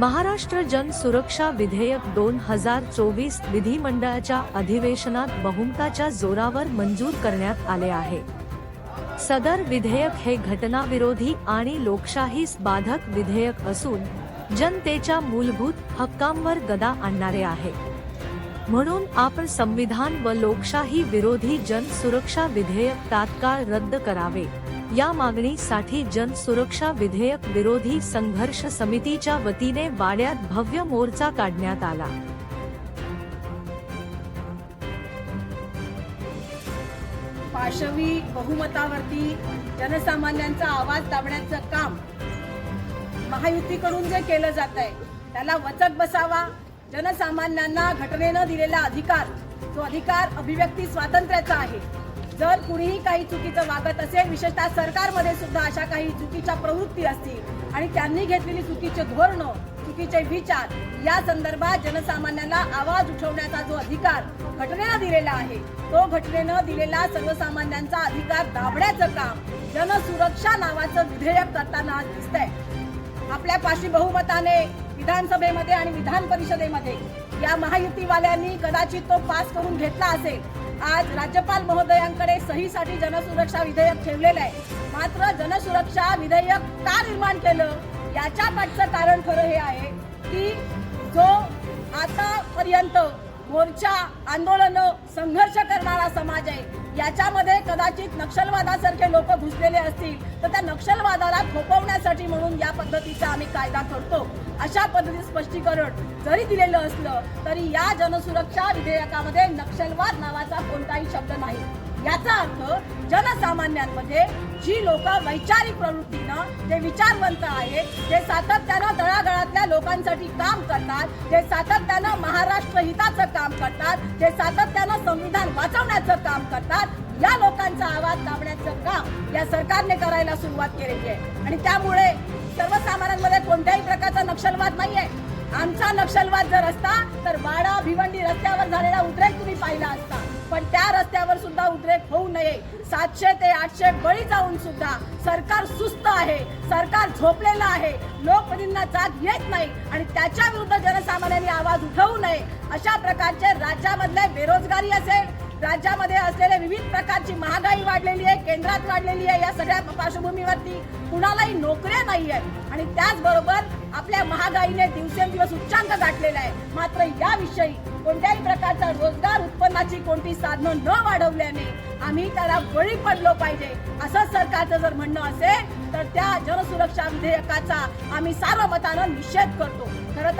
महाराष्ट्र जन सुरक्षा विधेयक दोन हजार चोवीस विधिमंडळाच्या अधिवेशनात बहुमताच्या जोरावर मंजूर करण्यात आले आहे. सदर विधेयक हे घटनाविरोधी आणि लोकशाहीस बाधक विधेयक असून जनतेच्या मूलभूत हक्कांवर गदा आणणारे आहे. म्हणून आपण संविधान व लोकशाही विरोधी जन सुरक्षा विधेयक तात्काळ रद्द करावे. या मागणीसाठी जन सुरक्षा विधेयक विरोधी संघर्ष समितीच्या वतीने वाड्यात भव्य मोर्चा काढण्यात आला. पाशवी बहुमतावरती जनसामान्यांचा आवाज दाबण्याचं काम महायुतीकडून जे केलं जात आहे त्याला वचक बसावा. जनसामान्यांना घटनेनं दिलेला अधिकार जो अधिकार अभिव्यक्ती स्वातंत्र्याचा आहे. जर कुणीही काही चुकीचं वागत असेल विशेषतः सरकारमध्ये सुद्धा अशा काही चुकीच्या प्रवृत्ती असतील आणि त्यांनी घेतलेली चुकीचे धोरणं चुकीचे विचार या संदर्भात जनसामान्यांना आवाज उठवण्याचा जो अधिकार घटनेनं दिलेला आहे तो घटनेनं दिलेला सर्वसामान्यांचा अधिकार दाबण्याचं काम जनसुरक्षा नावाचं विधेयक करताना आज दिसतंय. आपल्या पाशी बहुमताने विधानसभेमध्ये आणि विधान परिषदेमध्ये या महायुतीवाल्यांनी कदाचित तो पास करून घेतला असेल आज राज्यपाल महोदयांकडे सहीसाठी जनसुरक्षा विधेयक ठेवलेलं आहे. मात्र जनसुरक्षा विधेयक का निर्माण केलं? याच्या पाठचं कारण खरं हे आहे. मोर्चा आंदोलन संघर्ष करणारा समाज आहे. याच्यामध्ये कदाचित नक्षलवादासारखे लोक घुसलेले असतील तर त्या नक्षलवादाला थोपवण्यासाठी म्हणून या पद्धतीचा आम्ही कायदा करतो. अशा पद्धतीचं स्पष्टीकरण जरी दिलेलं असलं तरी या जनसुरक्षा विधेयकामध्ये नक्षलवाद नावाचा कोणताही शब्द नाही. याचा अर्थ जनसामान्यांमध्ये जी लोक वैचारिक प्रवृत्तीनं जे विचारवंत आहेत ते सातत्यानं तळागाळातल्या लोकांसाठी काम करतात जे सातत्यानं महाराष्ट्र हिताचं काम करतात जे सातत्यानं संविधान वाचवण्याचं काम करतात या लोकांचा आवाज दाबण्याचं काम या सरकारने करायला सुरुवात केलेली आहे. आणि त्यामुळे सर्वसामान्यांमध्ये कोणत्याही प्रकारचा नक्षलवाद नाहीये. आमचा नक्षलवाद जर असता तर वाडा भिवंडी रस्त्यावर झालेला उद्रेक तुम्ही पाहिला असता. पण त्या रस्त्यावर सुद्धा उद्रेक होऊ नये. सातशे ते आठशे बळी जाऊन सुद्धा सरकार सुस्त आहे. सरकार झोपलेलं आहे. लोकप्रतिनिधींना जात येत नाही. आणि त्याच्या विरुद्ध जनसामान्यांनी आवाज उठवू नये. अशा प्रकारचे राज्यामधले बेरोजगारी असेल राज्यामध्ये असलेले विविध प्रकारची महागाई वाढलेली आहे केंद्रात वाढलेली आहे या सगळ्या पार्श्वभूमीवरती कुणालाही नोकऱ्या नाही आहेत आणि त्याचबरोबर मात्र याविषयी कोणत्याही प्रकारचा रोजगार उत्पन्नाची कोणती साधनं न वाढवल्याने आम्ही त्याला बळी पडलो पाहिजे. असं सरकारचं जर म्हणणं असेल तर त्या जनसुरक्षा विधेयकाचा आम्ही सार्वमतानं निषेध करतो. खरं तर